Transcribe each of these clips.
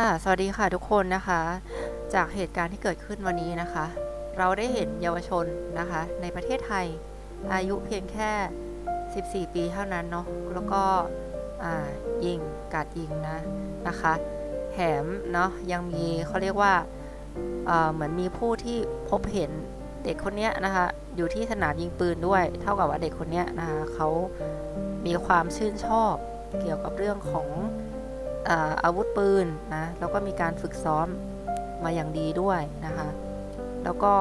ค่ะ สวัสดีค่ะทุกคนนะคะ จากเหตุการณ์ที่เกิดขึ้นวันนี้นะคะ เราได้เห็นเยาวชนนะคะ ในประเทศไทย อายุเพียงแค่ 14 ปีเท่านั้นเนาะแล้วก็ยิงกาดยิงนะนะคะแถมเนาะยังมีเขาเรียกว่าเอ่อเหมือนมีผู้ที่พบเห็นเด็กคนเนี้ยนะคะอยู่ที่สนามยิงปืนด้วย เท่ากับว่าเด็กคนเนี้ยนะคะเขามีความชื่นชอบเกี่ยวกับเรื่องของ อาวุธปืนนะแล้วก็มีการฝึกซ้อมมาอย่างดีด้วยนะคะ แล้วก็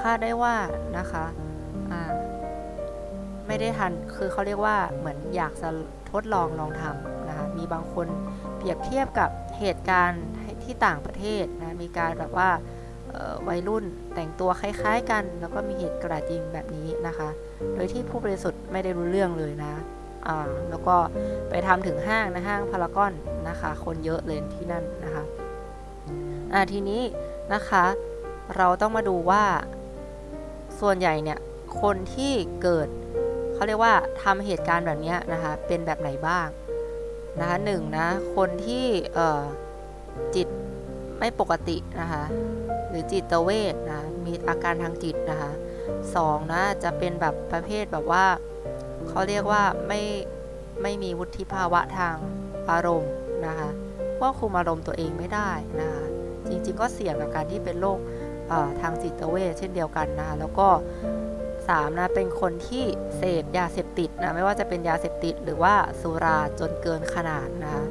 คาดได้ว่านะคะไม่ได้ทันคือเขาเรียกว่าเหมือนอยากจะทดลองลองทำนะคะมีบางคนเปรียบเทียบกับเหตุการณ์ที่ต่างประเทศนะมีการแบบว่าวัยรุ่นแต่งตัวคล้าย ๆ กัน แล้วก็มีเหตุกระดยิงแบบนี้นะคะ โดยที่ผู้บริสุทธิ์ไม่ได้รู้เรื่องเลยนะ อ่าแล้วก็ไปทำถึงห้างนะห้างพารากอนนะคะ คนเยอะเลยที่นั่นนะคะอ่าทีนี้นะคะเราต้องมาดูว่าส่วนใหญ่เนี่ยคนที่เกิดเขาเรียกว่าทำเหตุการณ์แบบนี้นะคะเป็นแบบไหนบ้างนะคะหนึ่งนะคนที่จิตไม่ปกตินะคะหรือจิตเวทนะมีอาการทางจิตนะคะสองนะจะเป็นแบบประเภทแบบว่า เขาเรียกว่าไม่ไม่มีวุฒิภาวะทางอารมณ์นะคะควบคุมอารมณ์ตัวเองไม่ได้นะคะจริงๆ ก็เสี่ยงกับการที่เป็นโรคทางจิตเวชเช่นเดียวกันนะคะแล้วก็3นะเป็นคนที่เสพยาเสพติดนะไม่ว่าจะเป็นยาเสพติดหรือว่าสุราจนเกินขนาดนะคะ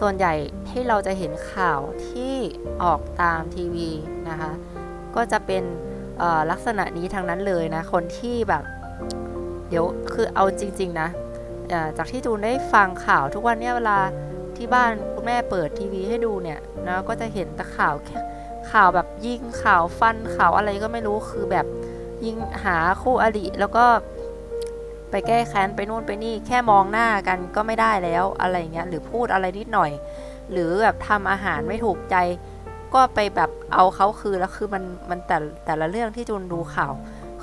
ส่วนใหญ่ที่เราจะเห็นข่าวที่ออกตามทีวีนะคะก็จะเป็นลักษณะนี้ทางนั้นเลยนะคนที่แบบ เดี๋ยวคือเอาจริง ๆ นะจากที่จูนได้ฟังข่าวทุกวันเนี้ยเวลาที่บ้านคุณแม่เปิดทีวีให้ดูเนี่ยนะก็จะเห็นแต่ข่าวแค่ข่าวแบบยิงข่าวฟันข่าวอะไรก็ไม่รู้คือแบบยิงหาคู่อริแล้วก็ไปแก้แค้นไปนู่นไปนี่แค่มองหน้ากันก็ไม่ได้แล้วอะไรเงี้ยหรือพูดอะไรนิดหน่อย หรือแบบทำอาหารไม่ถูกใจ ก็ไปแบบเอาเขาคืนแล้วคือมันมันแต่แต่ละเรื่องที่จูนดูข่าว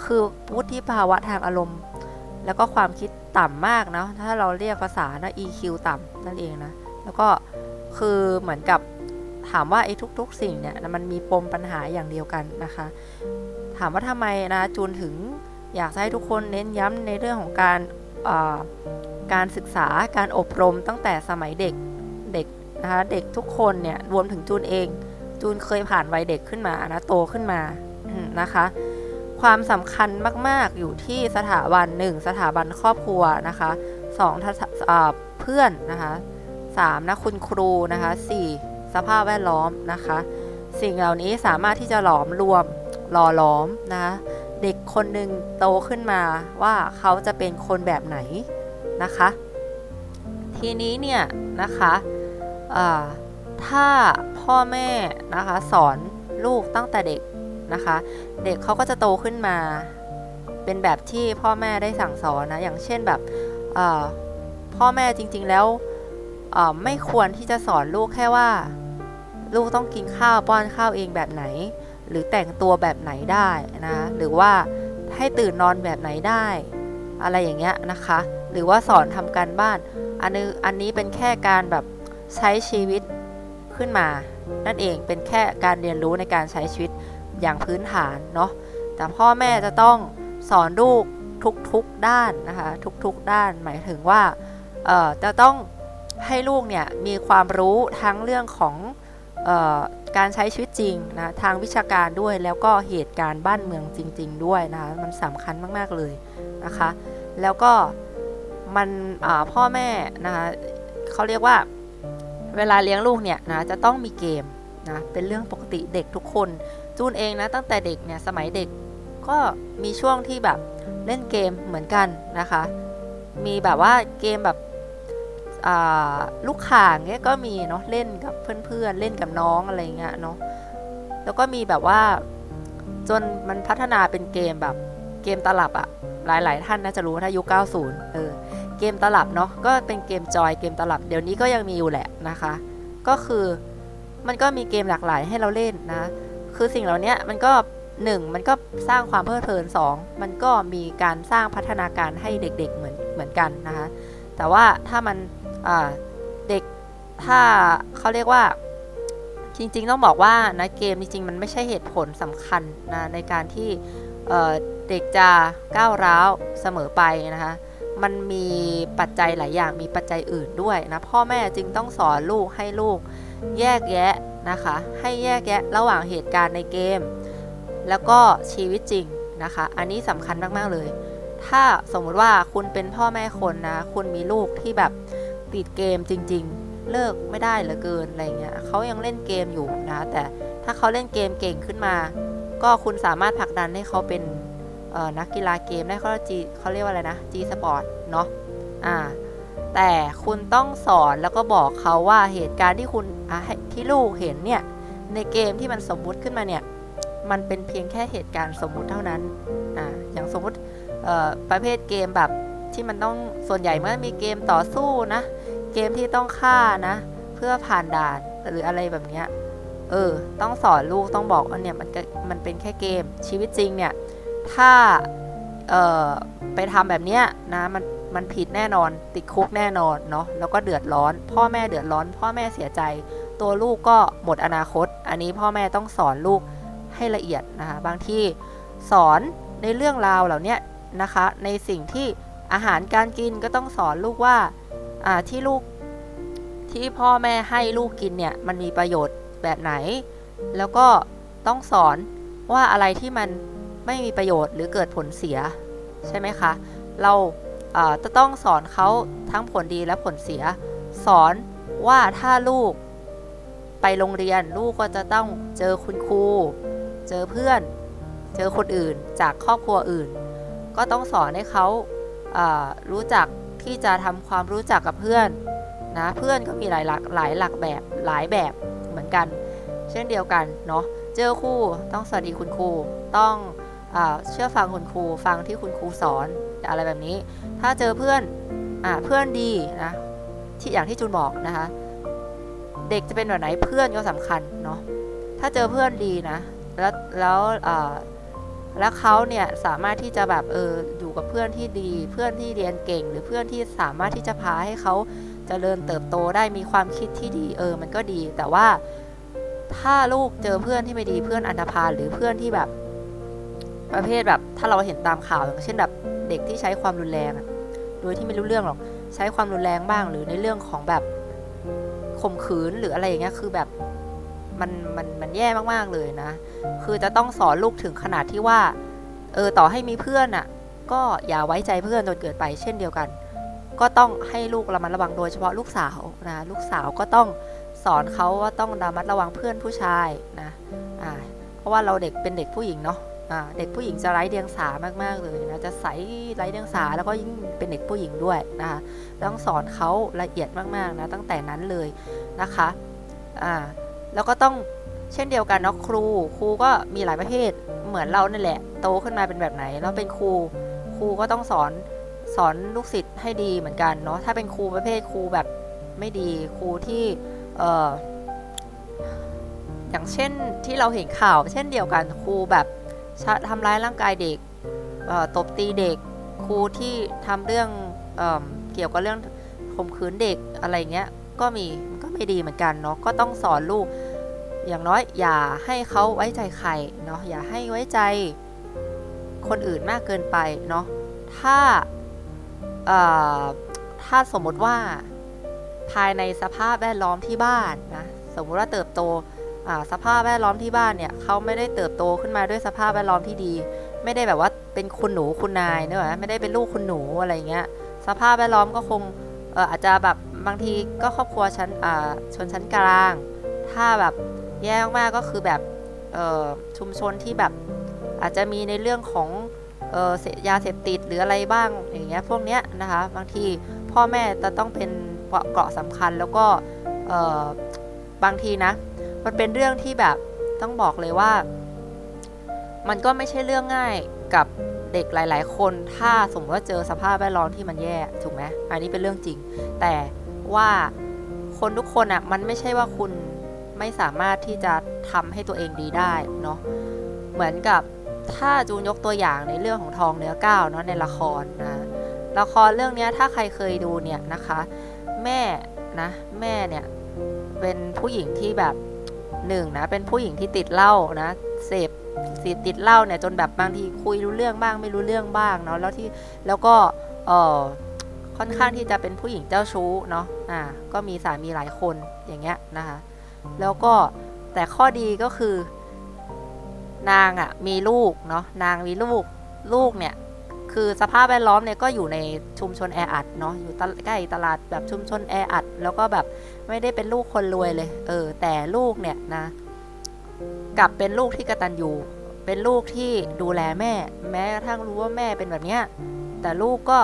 คือวุฒิภาวะทางอารมณ์ แล้วก็ความคิดต่ำมากเนาะถ้าเราเรียกภาษานะ EQ ต่ำนั่นเองนะ แล้วก็คือเหมือนกับถามว่าไอ้ทุก ๆ สิ่งเนี่ยมันมีปมปัญหาอย่างเดียวกันนะคะ ถามว่าทำไมนะจูนถึงอยากให้ทุกคนเน้นย้ำในเรื่องของการการศึกษาการอบรมตั้งแต่สมัยเด็กเด็กนะคะเด็กทุกคนเนี่ยรวมถึงจูนเอง จูนเคยผ่านวัยเด็กขึ้นมานะโตขึ้นมานะคะ ความสำคัญมาก ๆ อยู่ที่สถาบัน 1 สถาบันครอบครัวนะคะ2ทัศอ่าเพื่อนนะคะ3นะคุณครูนะคะ4สภาพแวดล้อมนะคะ สิ่งเหล่านี้สามารถที่จะหลอมรวมหล่อหลอมนะคะเด็กคนหนึ่งโตขึ้นมาว่าเขาจะเป็นคนแบบไหนนะคะ ทีนี้เนี่ยนะคะถ้าพ่อแม่นะคะสอนลูกตั้งแต่เด็ก นะคะ เด็กเขาก็จะโตขึ้นมา เป็นแบบที่พ่อแม่ได้สั่งสอนนะ อย่างเช่นแบบพ่อแม่จริง ๆ แล้วไม่ควรที่จะสอนลูกแค่ว่า ลูกต้องกินข้าวป้อนข้าวเองแบบไหน หรือแต่งตัวแบบไหนได้นะ หรือว่าให้ตื่นนอนแบบไหนได้ อะไรอย่างเงี้ยนะคะ หรือว่าสอนทำการบ้าน อันนี้อันนี้เป็นแค่การแบบใช้ชีวิตขึ้นมา นั่นเองเป็นแค่การเรียนรู้ในการใช้ชีวิต อย่างพื้นฐานเนาะแต่พ่อแม่จะต้องสอนลูกทุกๆด้านนะคะทุกๆด้านหมายถึงว่าจะต้องให้ลูกเนี่ยมีความรู้ทั้งเรื่องของออการใช้ชีวิตจริงนะทางวิชาการด้วยแล้วก็เหตุการณ์บ้านเมืองจริง ๆ ด้วยนะคะมันสำคัญมากๆเลยนะคะ แล้วก็มันพ่อแม่นะคะเขาเรียกว่าเวลาเลี้ยงลูกเนี่ยนะจะต้องมีเกมนะเป็นเรื่องปกติเด็กทุกคน จูนเองนะตั้งแต่เด็กเนี่ยสมัยเด็กก็มีช่วงที่แบบเล่นเกมเหมือนกันนะคะ มีแบบว่าเกมแบบลูกข่างเงี้ยก็มีเนาะเล่นกับเพื่อนๆเล่นกับน้องอะไรเงี้ยเนาะแล้วก็มีแบบว่าจนมันพัฒนาเป็นเกมแบบเกมตลับอะหลายๆ ท่านน่าจะรู้ถ้ายุค90 เออเกมตลับเนาะก็เป็นเกมจอยเกมตลับเดี๋ยวนี้ก็ยังมีอยู่แหละนะคะ ก็คือมันก็มีเกมหลากหลายให้เราเล่นนะ คือสิ่งเหล่านี้มันก็หนึ่งมันก็สร้างความเพลิดเพลินสองมันก็มีการสร้างพัฒนาการให้เด็กๆเหมือนเหมือนกันนะคะ แต่ว่าถ้ามันเด็กถ้าเขาเรียกว่าจริงๆ ต้องบอกว่านะเกมจริงๆ มันไม่ใช่เหตุผลสำคัญนะในการที่เอ่อเด็กจะก้าวร้าวเสมอไปนะคะ มันมีปัจจัยหลายอย่างมีปัจจัยอื่นด้วยนะพ่อแม่จึงต้องสอนลูกให้ลูกแยกแยะ นะคะ ให้แยกแยะระหว่างเหตุการณ์ในเกม แล้วก็ชีวิตจริงนะคะ อันนี้สำคัญมาก ๆ เลย ถ้าสมมุติว่าคุณเป็นพ่อแม่คนนะ คุณมีลูกที่แบบติดเกมจริง ๆ เลิกไม่ได้เหลือเกินอะไรเงี้ยเขายังเล่นเกมอยู่นะ แต่ถ้าเขาเล่นเกมเก่งขึ้นมา ก็คุณสามารถผลักดันให้เขาเป็นนักกีฬาเกมได้เขาจีเขาเรียกว่าอะไรนะ G Sport เนาะอ่า แต่คุณต้องสอนแล้วก็บอกเขาว่าเหตุการณ์ที่คุณที่ลูกเห็นเนี่ยในเกมที่มันสมมุติขึ้นมาเนี่ยมันเป็นเพียงแค่เหตุการณ์สมมุติเท่านั้นอ่าอย่างสมมุติประเภทเกมแบบที่มันต้องส่วนใหญ่เมื่อมีเกมต่อสู้นะ เกมที่ต้องฆ่านะ เพื่อผ่านด่านหรืออะไรแบบเนี้ยเออ ต้องสอนลูกต้องบอกว่าเนี่ยมันมันเป็นแค่เกมชีวิตจริงเนี่ย ถ้า เออไปทำแบบเนี้ยนะ มัน มันผิดแน่นอน ติดคุกแน่นอนเนาะแล้วก็เดือดร้อน พ่อแม่เดือดร้อน พ่อแม่เสียใจ ตัวลูกก็หมดอนาคต อันนี้พ่อแม่ต้องสอนลูกให้ละเอียดนะคะบางที่สอนในเรื่องราวเหล่านี้นะคะ ในสิ่งที่อาหารการกินก็ต้องสอนลูกว่าที่ลูกที่พ่อแม่ให้ลูกกินเนี่ยมันมีประโยชน์แบบไหน แล้วก็ต้องสอนว่าอะไรที่มันไม่มีประโยชน์หรือเกิดผลเสียใช่ไหมคะ เรา จะต้องสอนเขาทั้งผลดีและผลเสีย สอนว่าถ้าลูกไปโรงเรียนลูกก็จะต้องเจอคุณครู เจอเพื่อน เจอคนอื่นจากครอบครัวอื่น ก็ต้องสอนให้เขาเอ่อรู้จักที่จะทำความรู้จักกับเพื่อนนะเพื่อนก็มีหลายหลักหลายหลักแบบหลายแบบเหมือนกัน เช่นเดียวกันเนาะเจอครูต้องสวัสดีคุณครูต้อง เชื่อฟังคุณครูฟังที่คุณครูสอนอะไรแบบนี้ ถ้าเจอเพื่อนอเพื่อนดีนะที่อย่างที่จูนบอกนะคะ เด็กจะเป็นแบบไหนเพื่อนก็สำคัญเนาะถ้าเจอเพื่อนดีนะ แล้วแล้วแล้วเขาเนี่ยสามารถที่จะแบบเอออยู่กับเพื่อนที่ดี เพื่อนที่เรียนเก่ง หรือเพื่อนที่สามารถที่จะพาให้เขาเจริญเติบโตได้มีความคิดที่ดีเออ มันก็ดี แต่ว่าถ้าลูกเจอเพื่อนที่ไม่ดีเพื่อนอันธพาลหรือเพื่อนที่แบบ ประเภทแบบถ้าเราเห็นตามข่าวอย่างเช่นแบบเด็กที่ใช้ความรุนแรงโดยที่ไม่รู้เรื่องหรอกใช้ความรุนแรงบ้างหรือในเรื่องของแบบข่มขืนหรืออะไรอย่างเงี้ยคือแบบมันมันมันแย่มากๆเลยนะ คือจะต้องสอนลูกถึงขนาดที่ว่าเออต่อให้มีเพื่อนอะก็อย่าไว้ใจเพื่อนจนเกิดไปเช่นเดียวกัน ก็ต้องให้ลูกระมัดระวังโดยเฉพาะลูกสาวนะลูกสาวก็ต้องสอนเขาว่าต้องระมัดระวังเพื่อนผู้ชายนะอ่าเพราะว่าเราเด็กเป็นเด็กผู้หญิงเนาะ เด็กผู้หญิงจะไร้เดียงสามาก ๆ เลยนะ จะใสไร้เดียงสาแล้วก็ยิ่งเป็นเด็กผู้หญิงด้วยนะคะต้องสอนเขาละเอียดมากๆนะตั้งแต่นั้นเลยนะคะอ่าแล้วก็ต้องเช่นเดียวกันเนาะครู ครูก็มีหลายประเภทเหมือนเรานั่นแหละโตขึ้นมาเป็นแบบไหนแล้วเป็นครู ครูก็ต้องสอนสอนลูกศิษย์ให้ดีเหมือนกันเนาะถ้าเป็นครูประเภทครูแบบไม่ดีครูที่เอ่ออย่างเช่นที่เราเห็นข่าว เช่นเดียวกันครูแบบ ทำร้ายร่างกายเด็กตบตีเด็ก ครูที่ทำเรื่องเอเกี่ยวกับเรื่องข่มขืนเด็กอะไรเงี้ยก็มีก็ไม่ดีเหมือนกันเนาะก็ต้องสอนลูก อย่างน้อยอย่าให้เขาไว้ใจใครเนาะอย่าให้ไว้ใจคนอื่นมากเกินไปเนาะถ้าถ้าสมมติว่าภายในสภาพแวดล้อมที่บ้านนะสมมุติว่าเติบโต สภาพแวดล้อมที่บ้านเนี่ยเขาไม่ได้เติบโตขึ้นมาด้วยสภาพแวดล้อมที่ดี ไม่ได้แบบว่าเป็นคุณหนูคุณนายเนอะไม่ได้เป็นลูกคุณหนูอะไรเงี้ยสภาพแวดล้อมก็คงอาจจะแบบบางทีก็ครอบครัวชั้นชนชั้นกลาง ถ้าแบบแย่มากก็คือแบบชุมชนที่แบบอาจจะมีในเรื่องของเออเสพยาเสพติดหรืออะไรบ้างอย่างเงี้ยพวกเนี้ยนะคะบางทีพ่อแม่จะต้องเป็นเกราะเกราะสำคัญแล้วก็บางทีนะ มันเป็นเรื่องที่แบบต้องบอกเลยว่า มันก็ไม่ใช่เรื่องง่ายกับเด็กหลาย ๆ คน ถ้าสมมติว่าเจอสภาพแวดล้อมที่มันแย่ถูกไหมอันนี้เป็นเรื่องจริง แต่ว่าคนทุกคนอะ่ะมันไม่ใช่ว่าคุณไม่สามารถที่จะทำให้ตัวเองดีได้เนาะเหมือนกับถ้าจูนยกตัวอย่างในเรื่องของทองเนื้อก้าวเนาะในละครนะละครเรื่องนี้ถ้าใครเคยดูเนี่ยนะคะ แม่นะแม่เนี่ยเป็นผู้หญิงที่แบบ หนึ่งนะเป็นผู้หญิงที่ติดเหล้านะเสพสิติดเหล้าเนี่ยจนแบบบางทีคุยรู้เรื่องบ้างไม่รู้เรื่องบ้างเนาะแล้วที่แล้วก็เออค่อนข้างที่จะเป็นผู้หญิงเจ้าชู้เนาะอ่าก็มีสามีหลายคนอย่างเงี้ยนะคะแล้วก็แต่ข้อดีก็คือนางอะ่ะมีลูกเนาะนางมีลูกลูกเนี่ย คือสภาพแวดล้อมเนี่ยก็อยู่ในชุมชนแออัดเนาะอยู่ใกล้ตลาดแบบชุมชนแออัดแล้วก็แบบไม่ได้เป็นลูกคนรวยเลย เออ แต่ลูกเนี่ยนะ กลับเป็นลูกที่กระตันอยู่เป็นลูกที่ดูแลแม่ แม้กระทั่งรู้ว่าแม่เป็นแบบเนี้ยแต่ลูกก็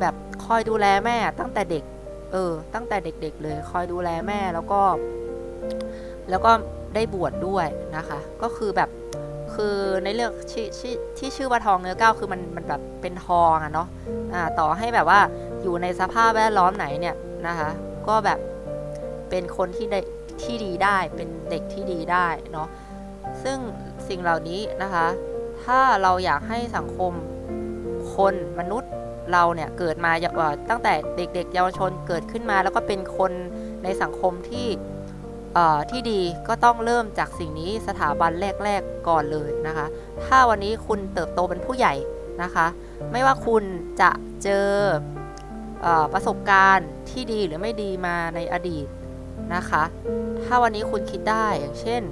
แบบคอยดูแลแม่ตั้งแต่เด็ก เออ ตั้งแต่เด็ก ๆ เลย คอยดูแลแม่แล้วก็ แล้วก็ได้บวชดด้วยนะคะ ก็คือแบบ คือในเรื่องที่ที่ที่ชื่อว่าทองเนื้อก้าวคือมันมันแบบเป็นทองอะเนาะอ่าต่อให้แบบว่าอยู่ในสภาพแวดล้อมไหนเนี่ยนะคะ ก็แบบเป็นคนที่ได้ที่ดีได้เป็นเด็กที่ดีได้เนาะซึ่งสิ่งเหล่านี้นะคะ ถ้าเราอยากให้สังคมคนมนุษย์เราเนี่ยเกิดมาเอ่อตั้งแต่เด็กๆเยาวชนเกิดขึ้นมา แล้วก็เป็นคนในสังคมที่ ที่ดีก็ต้องเริ่มจากสิ่งนี้สถาบันแรก ๆก่อนเลยนะคะ ถ้าวันนี้คุณเติบโตเป็นผู้ใหญ่นะคะ ไม่ว่าคุณจะเจอเอประสบการณ์ที่ดีหรือไม่ดีมาในอดีตนะคะ ถ้าวันนี้คุณคิดได้อย่างเช่น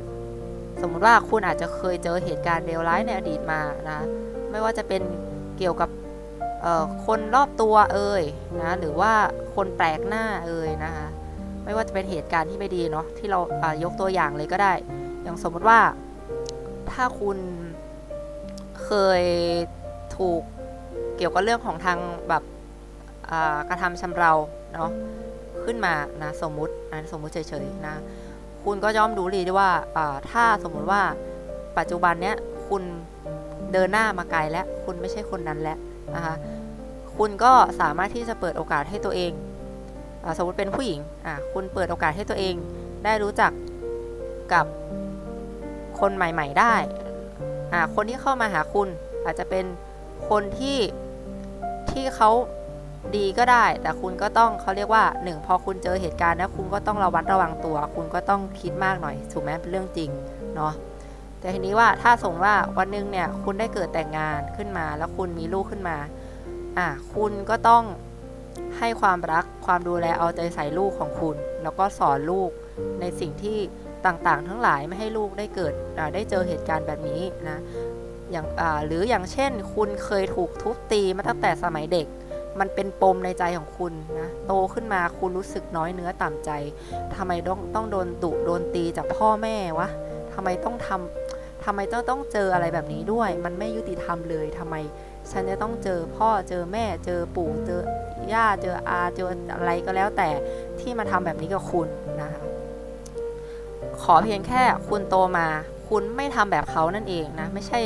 สมมติว่าคุณอาจจะเคยเจอเหตุการณ์เลวร้ายในอดีตมานะไม่ว่าจะเป็นเกี่ยวกับคนรอบตัวเอ่ยนะหรือว่าคนแปลกหน้าเอ่ยนะคะ ไม่ว่าจะเป็นเหตุการณ์ที่ไม่ดีเนาะที่เราายกตัวอย่างเลยก็ได้ อย่างสมมติว่าถ้าคุณเคยถูกเกี่ยวกับเรื่องของทางแบบกระทำชำเราเนาะขึ้นมานะสมมตินะสมมุติเฉยๆนะคุณก็ย่อมรู้ดีด้วยว่าาถ้าสมมุติว่าปัจจุบันเนี้ยคุณเดินหน้ามาไกลแล้ว คุณไม่ใช่คนนั้นแล้วนะคะคุณก็สามารถที่จะเปิดโอกาสให้ตัวเอง สมมติเป็นผู้หญิงอะคุณเปิดโอกาสให้ตัวเองได้รู้จักกับคนใหม่ ๆ ได้อะคนที่เข้ามาหาคุณอาจจะเป็นคนที่ที่เขาดีก็ได้ แต่คุณก็ต้องเขาเรียกว่าหนึ่งพอคุณเจอเหตุการณ์นะคุณก็ต้องระวัดระวังตัว คุณก็ต้องคิดมากหน่อยถูกไหมเป็นเรื่องจริงเนาะแต่ทีนี้ว่าถ้าสมมติว่าวันหนึงเนี่ยคุณได้เกิดแต่งงานขึ้นมา แล้วคุณมีลูกขึ้นมาอะคุณก็ต้อง ให้ความรักความดูแลเอาใจใส่ลูกของคุณ แล้วก็สอนลูกในสิ่งที่ต่างๆ ทั้งหลายไม่ให้ลูกได้เกิดได้เจอเหตุการณ์แบบนี้นะอย่างหรืออย่างเช่น คุณเคยถูกทุบตีมาตั้งแต่สมัยเด็ก มันเป็นปมในใจของคุณนะโตขึ้นมาคุณรู้สึกน้อยเนื้อต่ำใจทำไมต้องต้องโดนดุโดนตีจากพ่อแม่วะทำไมต้องทำทำไมต้องต้องเจออะไรแบบนี้ด้วย มันไม่ยุติธรรมเลยทำไม ฉันจะต้องเจอพ่อเจอแม่เจอปู่เจอย่าเจออาเจออะไรก็แล้วแต่ที่มาทำแบบนี้กับคุณนะคะขอเพียงแค่คุณโตมา คุณไม่ทำแบบเขานั่นเองนะไม่ใช่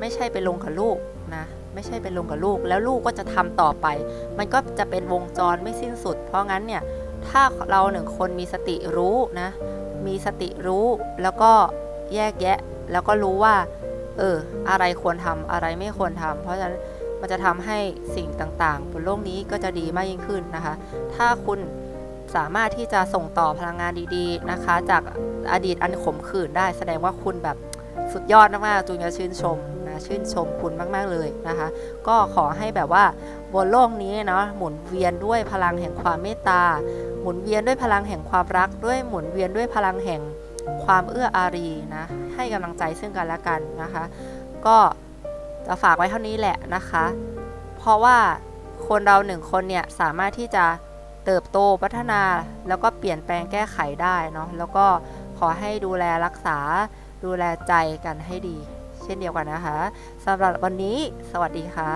ไม่ใช่ไปลงกับลูกนะไม่ใช่ไปลงกับลูก แล้วลูกก็จะทำต่อไป มันก็จะเป็นวงจรไม่สิ้นสุด เพราะงั้นเนี่ยถ้าเราหนึ่งคนมีสติรู้นะมีสติรู้แล้วก็แยกแยะ แล้วก็รู้ว่า เออ อะไรควรทำอะไรไม่ควรทำเพราะฉะนั้นมันจะทำให้สิ่งต่างๆ บนโลกนี้ก็จะดีมากยิ่งขึ้นนะคะ ถ้าคุณสามารถที่จะส่งต่อพลังงานดีๆนะคะ จากอดีตอันขมขื่นได้แสดงว่าคุณแบบสุดยอดมากๆจูนจะชื่นชมนะชื่นชมคุณมากๆเลยนะคะ ก็ขอให้แบบว่าบนโลกนี้เนาะหมุนเวียนด้วยพลังแห่งความเมตตา หมุนเวียนด้วยพลังแห่งความรักด้วยหมุนเวียนด้วยพลังแห่ง ความเอื้ออารีนะให้กำลังใจซึ่งกันและกันนะคะ ก็จะฝากไว้เท่านี้แหละนะคะ เพราะว่าคนเราหนึ่งคนเนี่ยสามารถที่จะเติบโตพัฒนาแล้วก็เปลี่ยนแปลงแก้ไขได้เนาะแล้วก็ขอให้ดูแลรักษาดูแลใจกันให้ดี เช่นเดียวกันนะคะสำหรับวันนี้สวัสดีค่ะ